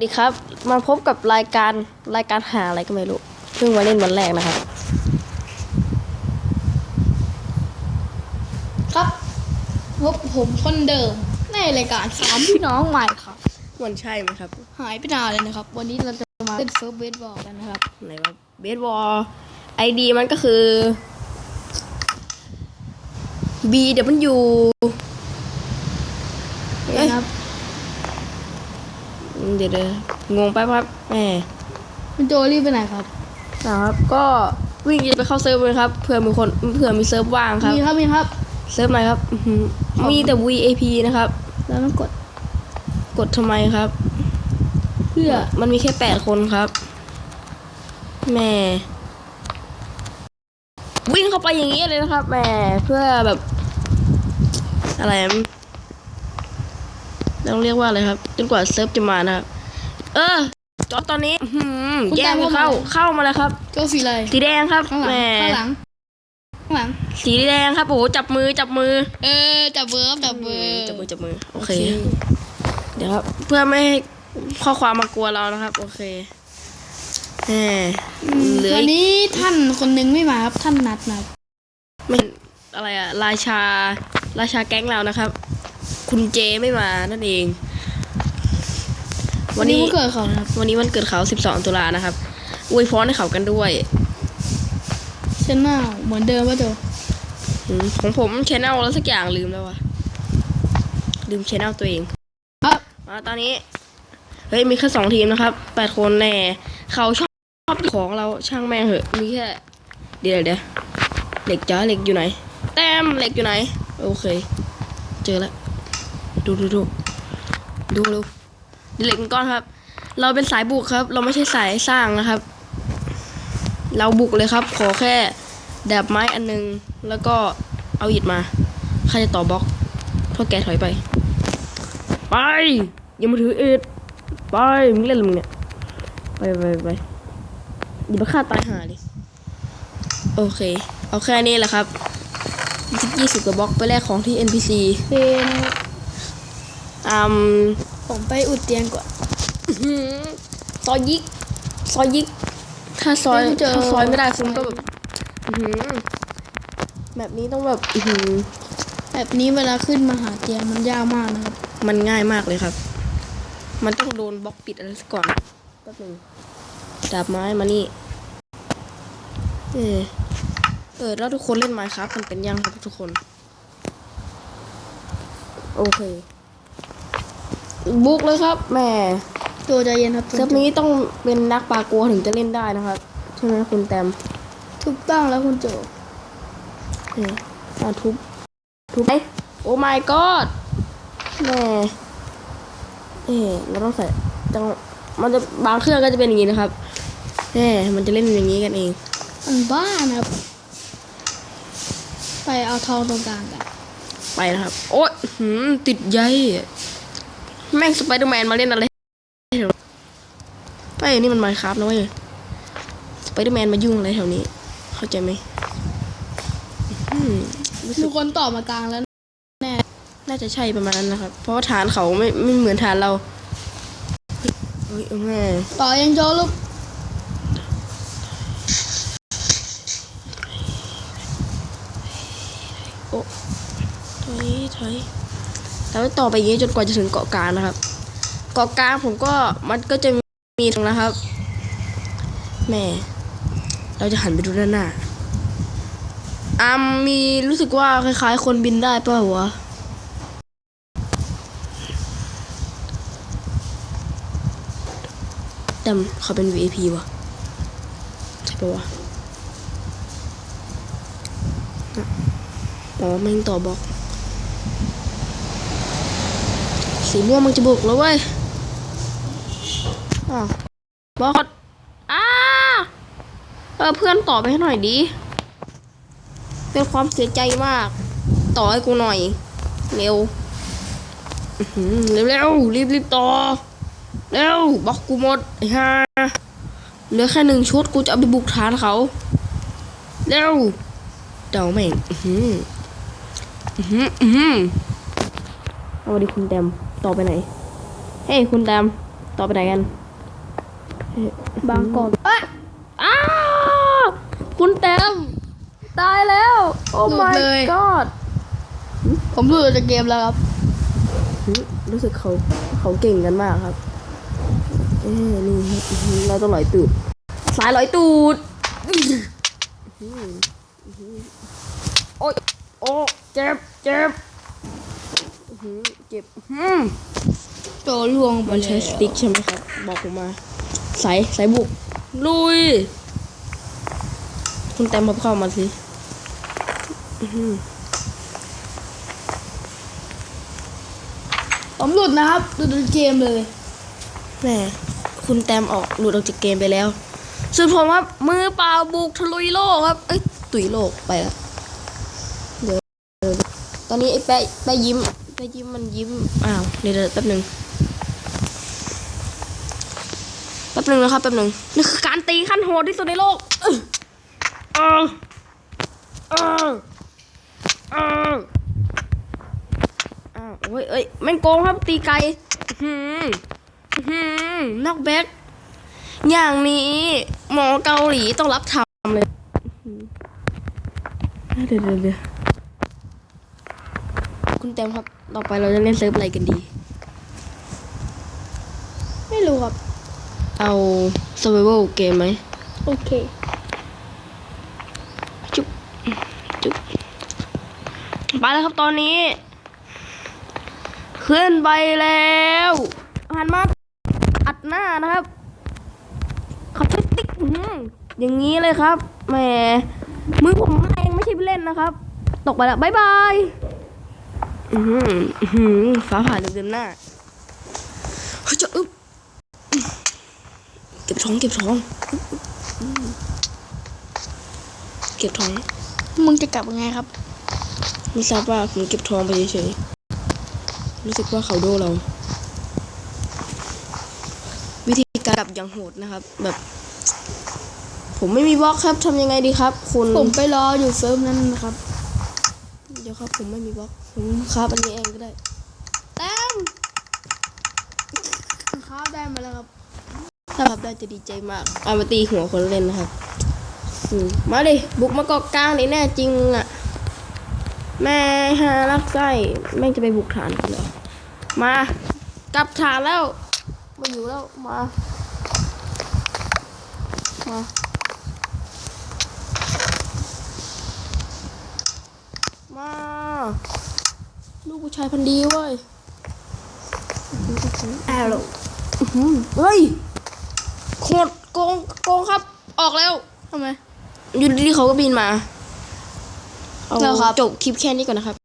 สวัสดีครับมาพบกับรายการรายการหาอะไรก็ไม่รู้เพิ่งมาเล่นวันแรกนะครับ ครับพบผมคนเดิมในรายการสามพี่น้องใหม่ครับ มันใช่ไหมครับ หายไปนานเลยนะครับ วันนี้เราจะมาเล่นเซิร์ฟเบสบอลกันนะครับไหนว่าเบสบอลไอดีมันก็คือ B W นะครับ เดี๋ยวเดี๋ยวงงไปครับแหมคุณโจรีบไปไหนครับนะครับ ก็วิ่งจะไปเข้าเซิร์ฟเลยครับเผื่อมีคนเผื่อมีเซิร์ฟว่างครับมีครับมีครับเซิร์ฟไหนครับอื้อหือมีแต่ VAP นะครับ แล้วต้องกดกดทำไมครับ เพื่อมันมีแค่แปดคนครับแหม่วิ่งเข้าไปอย่างนี้เลยนะครับแหม่เพื่อแบบ อะไรอะ ต้องเรียกว่าอะไรครับจนกว่าเซิร์ฟจะมานะครับเออจอบตอนนี้อื้อหือแย่งไม่เข้าเข้ามาแล้วครับโจสีอะไรสีแดงครับข้างหลัแหงมข้างหลังข้างหลัง สีแดงครับโอ้โหจับมือจับมือเออจับเบิร์ฟจับเบิร์ฟจับมือจับมือโอเคเดี๋ยวครับ เพื่อไม่ให้ข้อความมากลัวเรานะครับ โอเคแหมเหลือวันอีกนี้ท่านคนหนึงไม่มาครับท่านนัดนะครับไม่เห็นอะไรอะราชา ราชาแก๊งเรานะครับ คุณเจไม่มานั่นเอง วันนี้วันเกิดเขานะครับวันนี้วันเกิดเขา 12 ตุลานะครับอวยพรให้เขากันด้วยเชนน่าเหมือนเดิมป่ะโจอืมของผมชแนลแล้วสักอย่างลืมแล้ววะลืมชแนลตัวเองครับอ่าตอนนี้ เฮ้ยมีแค่สองทีมนะครับแปดคนแน่เขาชอบชอบของเราช่างแม่งเหอะมีแค่เดี๋ยวเดี๋ยวเหล็กจ้าเหล็กอยู่ไหน แต้มเหล็กอยู่ไหน โอเค เจอแล้ว ดูดูดูดูดูเหล็กก้อนครับ เราเป็นสายบุกครับ เราไม่ใช่สายสร้างนะครับ เราบุกเลยครับ ขอแค่แดบไม้อันนึง แล้วก็เอาอิฐมาใครจะต่อบล็อกพวกแกถอยไป ไปอย่ามาถืออิฐไปมึงเล่นอะไรมึงเนี่ยไปไปไปอย่ามาฆ่าตายหาดิโอเค เอาแค่นี้แหละครับยี่สิบกว่าบล็อกไปแลกของที่ NPC เฟน อืมผมไปอุดเตียงก่อนอื้อหือซอยยิกซอยยิก ถ้าซอยไม่เจอ ถ้าซอยไม่ได้คุณก็แบบอื้อหือแบบนี้ต้องแบบอื้อหือแบบนี้เวลาขึ้นมาหาเตียงมันยากมากนะครับ มันง่ายมากเลยครับ มันต้องโดนบล็อกปิดอะไรสักก่อนแป๊บหนึงดาบไม้มานี่ เออเออแล้วทุกคนเล่นไมค์ครับมันเป็นยังครับทุกคน โอเค บุกเลยครับแหม่ตัวใจเย็นครับเซิร์ฟนี้ต้องเป็นนักปลากัวถึงจะเล่นได้นะครับ ใช่ไหมคุณแตมถูกต้องแล้วคุณโจเอออ่าทุบ ทุบไปโอ้ my god แหม่เออเราต้องใส่จังมันจะบางเครื่องก็จะเป็นอย่างนี้นะครับแหมมันจะเล่นอย่างนี้กันเองมันบ้านะครับ ไปเอาทองตรงกลางกัน ไปนะครับ โอ๊ยหืมติดใย แม่งสไปเดอร์แมนมาเล่นอะไรไอ้ยนี่มันไมค์ครับนะเว้ยสไปเดอร์แมนมายุ่งอะไรแถวนี้ เข้าใจไหมอืมรู้สึมีกคนต่อมากลางแล้วแน่น่าจะใช่ประมาณนั้นนะครับ เพราะว่าฐานเขาไม่ไม่เหมือนฐานเราเฮ้ยเฮ้ยเอาแม่ต่อยังโจลูกโอ้ถอยถอย แล้วต่อไปอย่างนี้จนกว่าจะถึงเกาะกลางนะครับ เกาะกลางผมก็มันก็จะมีตรงนะครับแม่เราจะหันไปดูด้านหน้าอามมีรู้สึกว่าคล้ายๆ คนบินได้เปล่าวะแต่เขาเป็น VIP วะใช่ปะวะอะอ๋อแม่งต่อบล็อก สีม่วงมันจะบุกแล้วเว้ยอ้าวบอสอ้าเออเพื่อนต่อไปให้หน่อยดิเป็นความเสียใจมาก ต่อให้กูหน่อย เร็วเร็วเร็วรีบรีบต่อ เร็วบล็อกกูหมดไอ้ห่าเหลือแค่หนึ่งชุดกูจะเอาไปบุกฐานเขา เร็วเดาแม่งอื้อหืออื้อหืออือหือเอาดิคุณแดม ต่อไปไหน เฮ้ยคุณแดมต่อไปไหนกันบางกอกเอ้ยอ้าคุณแต้มตายแล้ว โอ้ หลุด my เลย god ผมหลุดออกจากเกมแล้วครับหืมรู้สึกเขาเขาเก่งกันมากครับ เอ้นี่ครับอื้อหือเราต้องลอยตูดสายลอยตูดอื้อหืออื้อหือโอ้ยโอ้เจ็บเจ็บอื้อหือ เจ็บอืมโตล่วงไปมันใช้แล้วสติ๊กใช่ไหมครับ บอกผมมาสายสายบุก ลุย คุณแต้มพบเข้ามาสิอื้อหือผมหลุดนะครับหลุดจากเกมเลยแหมคุณแต้มออกหลุดออกจากเกมไปแล้วส่วนผมครับมือเปล่าบุกทะลุยโลกครับ เอ้ย ตุยโลกไปแล้วเดี๋ยวเดี๋ยวตอนนี้ไอ้แปะแปะยิ้ม แปะยิ้มมันยิ้ม อ้าวเดี๋ยวแป๊บหนึ่งแป๊บหนึ่งนะครับแป๊บหนึ่งนี่คือการตีขั้นโหดที่สุดในโลกเออเออเอออ้าวโอ้ยเอ้ยแม่งโกงครับตีไกลหืมหืมนอกแบ็กอย่างนี้ หมอเกาหลีต้องรับทำเลย เดี๋ยวเดี๋ยวเดี๋ยว คุณเต็มครับ ต่อไปเราจะเล่นเซิร์ฟอะไรกันดี ไม่รู้ครับ เอา survival เกมไหม โอเค จุ๊บ จุ๊บ ไปแล้วครับตอนนี้ขึ้นไปแล้วหันมาอัดหน้านะครับขับใช้ติ๊กอื้อหืออย่างนี้เลยครับ แหม มือผมเองไม่ใช่เล่นนะครับ ตกไปแล้วบายบาย อือหืออื้อหือฟ้าผ่าเต็มๆหน้าเฮ้ยจะอึ๊บเก็บท้องเก็บท้องอืมเก็บท้อง มึงจะกลับยังไงครับ ไม่ทราบว่าผมเก็บทองไปเฉยๆรู้สึกว่าเขาโดเรา วิธีการกลับอย่างโหดนะครับ แบบ ผมไม่มีบล็อกครับทำยังไงดีครับ คุณผมไปรออยู่เซิร์ฟนั้นนะครับเดี๋ยวครับผมไม่มีบล็อกผมครับอันนี้เองก็ได้แต้มข้าวได้มาแล้วครับ ถ้าครับได้จะดีใจมากเอามาตีหัวคนเล่นนะครับมาดิบุกมาเกาะกลางนี่แน่จริงอะ แม่ฮารักไส้แม่งจะไปบุกฐานกันเหรอมากลับฐานแล้วมาอยู่แล้วมา มา ลูกผู้ชายพันธุ์ดีเว้ยแอโร่อื้อหือเฮ้ยโคตรโกงโกงครับ ออกแล้วทำไมอยู่ดีๆเขาก็บินมาเอาแล้วครับจบคลิปแค่นี้ก่อนนะครับ